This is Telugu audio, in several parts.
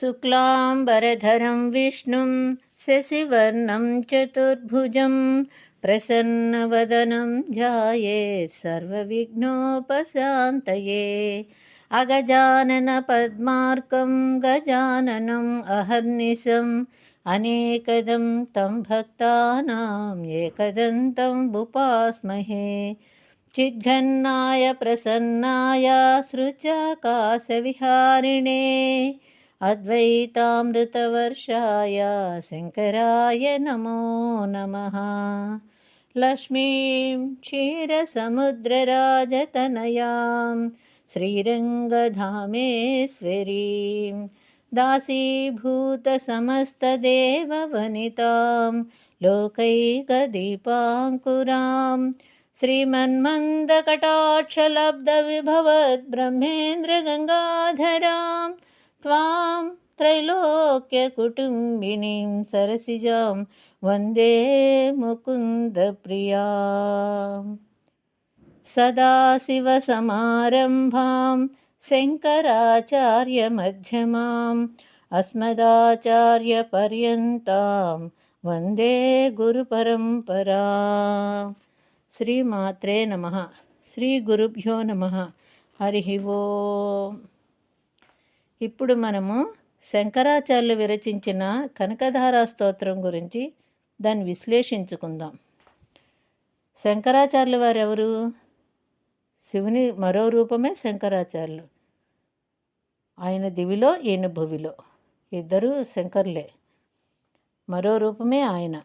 शुक्लाम्बरधरं विष्णुं शशिवर्णं चतुर्भुजं प्रसन्नवदनं ध्यायेत् सर्वविघ्नोपशान्तये। अगजाननपद्मार्कं गजाननम् अहर्निशम् अनेकदं तं भक्तानाम् एकदन्तं उपास्महे। चिद्घन्नाय प्रसन्नाय सृचाकाशविहारिणे अद्वैतामृतवर्षाय शङ्कराय नमो नमः। लक्ष्मीं क्षीरसमुद्रराजतनयां श्रीरङ्गधामेश्वरीं दासीभूतसमस्तदेववनितां लोकैकदीपाङ्कुरां श्रीमन्मन्दकटाक्षलब्धविभवद्ब्रह्मेन्द्रगङ्गाधरां त्वां त्रैलोक्यकुटुम्बिनीं सरसिजां वन्दे मुकुन्दप्रिया सदाशिवसमारम्भां शङ्कराचार्यमध्यमाम् अस्मदाचार्यपर्यन्तां वन्दे गुरुपरम्परा श्रीमात्रे नमः श्रीगुरुभ्यो नमः हरिः ओम् ఇప్పుడు మనము శంకరాచార్యులు విరచించిన కనకధారా స్తోత్రం గురించి దాన్ని విశ్లేషించుకుందాం. శంకరాచార్యులు వారు ఎవరు శివుని మరో రూపమే శంకరాచార్యులు. ఆయన దివిలో ఈయన భువిలో. ఇద్దరు శంకర్లే. మరో రూపమే ఆయన.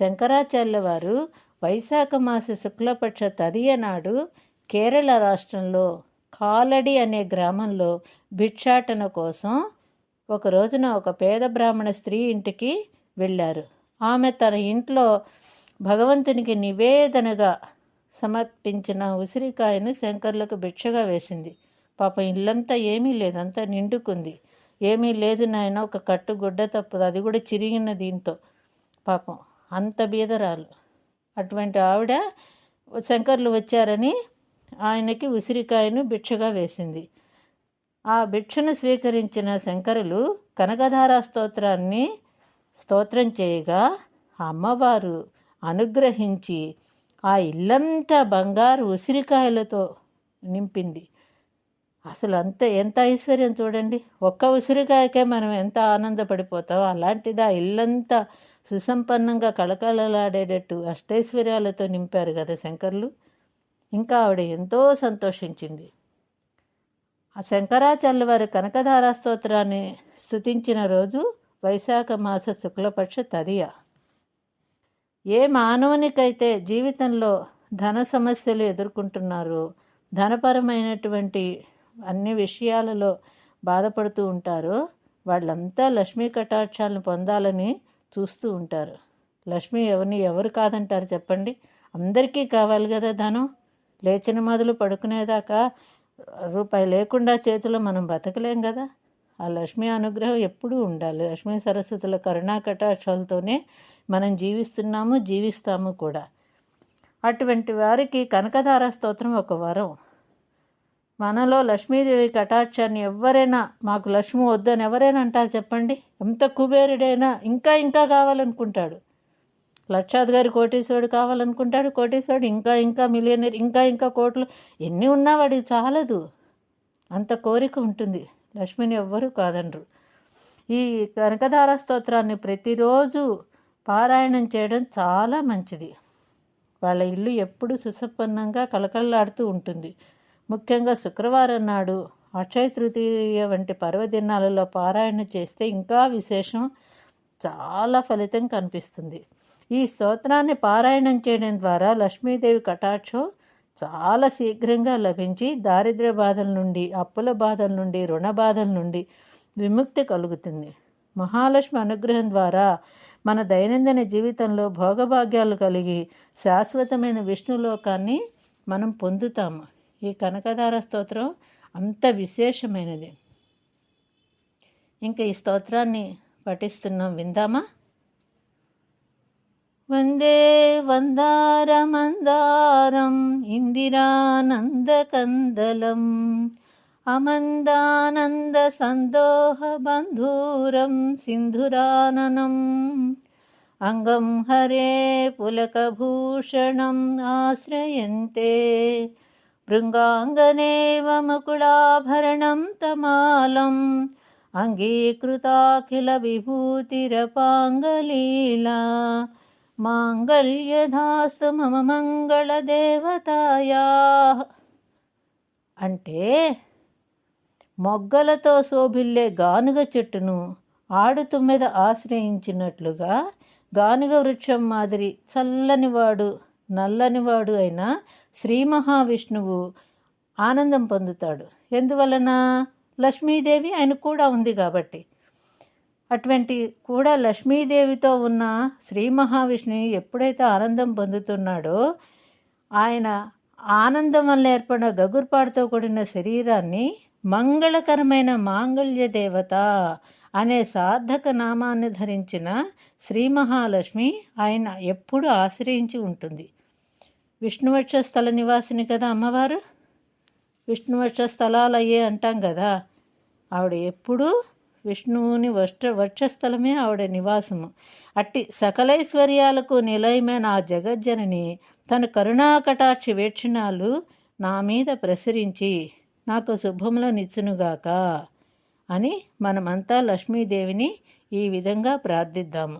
శంకరాచార్యుల వారు వైశాఖ మాస శుక్లపక్ష తదియ నాడు కేరళ రాష్ట్రంలో కాలడి అనే గ్రామంలో భిక్షాటన కోసం ఒక రోజున ఒక పేద బ్రాహ్మణ స్త్రీ ఇంటికి వెళ్ళారు. ఆమె తన ఇంట్లో భగవంతునికి నివేదనగా సమర్పించిన ఉసిరికాయను శంకర్లకు భిక్షగా వేసింది. పాపం ఇల్లంతా ఏమీ లేదు అంతా నిండుకుంది. ఏమీ లేదు నాయన ఒక కట్టు గుడ్డ తప్పదు అది కూడా చిరిగిన దీంతో. పాపం అంత బీదరాలు. అటువంటి ఆవిడ శంకర్లు వచ్చారని ఆయనకి ఉసిరికాయను భిక్షగా వేసింది. ఆ భిక్షను స్వీకరించిన శంకరులు కనకధార స్తోత్రాన్ని స్తోత్రం చేయగా అమ్మవారు అనుగ్రహించి ఆ ఇల్లంతా బంగారు ఉసిరికాయలతో నింపింది. అసలు అంత ఎంత ఐశ్వర్యం చూడండి. ఒక్క ఉసిరికాయకే మనం ఎంత ఆనందపడిపోతాం. అలాంటిది ఆ ఇల్లంతా సుసంపన్నంగా కళకళలాడేటట్టు అష్టైశ్వర్యాలతో నింపారు కదా శంకర్లు. ఇంకా ఆవిడ ఎంతో సంతోషించింది. ఆ శంకరాచార్యుల వారి కనకధారా స్తోత్రాన్ని స్థుతించిన రోజు వైశాఖ మాస శుక్లపక్ష తదియ. ఏ మానవునికైతే జీవితంలో ధన సమస్యలు ఎదుర్కొంటున్నారో ధనపరమైనటువంటి అన్ని విషయాలలో బాధపడుతూ ఉంటారో వాళ్ళంతా లక్ష్మీ కటాక్షాలను పొందాలని చూస్తూ ఉంటారు. లక్ష్మి ఎవరిని ఎవరు కాదంటారు చెప్పండి? అందరికీ కావాలి కదా ధనం. లేచిన మొదలు పడుకునేదాకా రూపాయి లేకుండా చేతిలో మనం బతకలేం కదా. ఆ లక్ష్మీ అనుగ్రహం ఎప్పుడూ ఉండాలి. లక్ష్మీ సరస్వతుల కరుణా కటాక్షాలతోనే మనం జీవిస్తున్నాము జీవిస్తాము కూడా. అటువంటి వారికి కనకధార స్తోత్రం ఒక వరం. మనలో లక్ష్మీదేవి కటాక్షాన్ని ఎవరైనా మాకు లక్ష్మి వద్దని ఎవరైనా అంటారు చెప్పండి? ఎంత కుబేరుడైనా ఇంకా ఇంకా కావాలనుకుంటాడు. లక్షాధికారి కోటేశ్వరుడు కావాలనుకుంటాడు. కోటేశ్వరుడు ఇంకా ఇంకా మిలియనర్ ఇంకా ఇంకా కోట్లు. ఎన్ని ఉన్నా వాడికి చాలదు. అంత కోరిక ఉంటుంది. లక్ష్మిని ఎవ్వరూ కాదనరు ఈ కనకధార స్తోత్రాన్ని ప్రతిరోజు పారాయణం చేయడం చాలా మంచిది. వాళ్ళ ఇల్లు ఎప్పుడు సుసంపన్నంగా కలకల్లాడుతూ ఉంటుంది. ముఖ్యంగా శుక్రవారం నాడు అక్షయ తృతీయ వంటి పర్వదినాలలో పారాయణ చేస్తే ఇంకా విశేషం చాలా ఫలితం కనిపిస్తుంది. ఈ స్తోత్రాన్ని పారాయణం చేయడం ద్వారా లక్ష్మీదేవి కటాక్షం చాలా శీఘ్రంగా లభించి దారిద్ర్య బాధల నుండి అప్పుల బాధల నుండి రుణ బాధల నుండి విముక్తి కలుగుతుంది. మహాలక్ష్మి అనుగ్రహం ద్వారా మన దైనందిన జీవితంలో భోగభాగ్యాలు కలిగి శాశ్వతమైన విష్ణులోకాన్ని మనం పొందుతాము. ఈ కనకధార స్తోత్రం అంత విశేషమైనది. ఇంకా ఈ స్తోత్రాన్ని పఠిస్తున్నాం విందామా? వందే వందారమందారం ఇందిరానందకందలం. అమందానందసन्दోహబంధూరం సింధురాననం. అంగం హరే పులకభూషణం ఆశ్రయంతే. భృంగాంగనేవ ముకుళాభరణం తమాలం. అంగీకృతాఖిల విభూతిరపాంగలీలా. మాంగళ్యధాస్తు మమ మంగళదేవతాయా అంటే మొగ్గలతో శోభిల్లే గానుగ చెట్టును ఆడుతుమ్మెద ఆశ్రయించినట్లుగా గానుగ వృక్షం మాదిరి చల్లనివాడు నల్లనివాడు అయిన శ్రీ మహావిష్ణువు ఆనందం పొందుతాడు. ఎందువలన? లక్ష్మీదేవి ఆయన కూడా ఉంది కాబట్టి. అటువంటి కూడా లక్ష్మీదేవితో ఉన్న శ్రీ మహావిష్ణు ఎప్పుడైతే ఆనందం పొందుతున్నాడో ఆయన ఆనందం వల్ల ఏర్పడిన గగుర్పాటుతో కూడిన శరీరాన్ని మంగళకరమైన మాంగళ్య దేవత అనే సార్థక నామాన్ని ధరించిన శ్రీ మహాలక్ష్మి ఆయన ఎప్పుడు ఆశ్రయించి ఉంటుంది. విష్ణువక్ష స్థల నివాసిని కదా అమ్మవారు? విష్ణువక్ష స్థలాలు అయ్యే అంటాం కదా. ఆవిడ ఎప్పుడూ విష్ణువుని వష్ట వక్షస్థలమే ఆవిడ నివాసము. అట్టి సకలైశ్వర్యాలకు నిలయమైన ఆ జగజ్జనని తన కరుణాకటాక్షి వీక్షణాలు నా మీద ప్రసరించి నాకు శుభములో నిచ్చునుగాక అని మనమంతా లక్ష్మీదేవిని ఈ విధంగా ప్రార్థిద్దాము.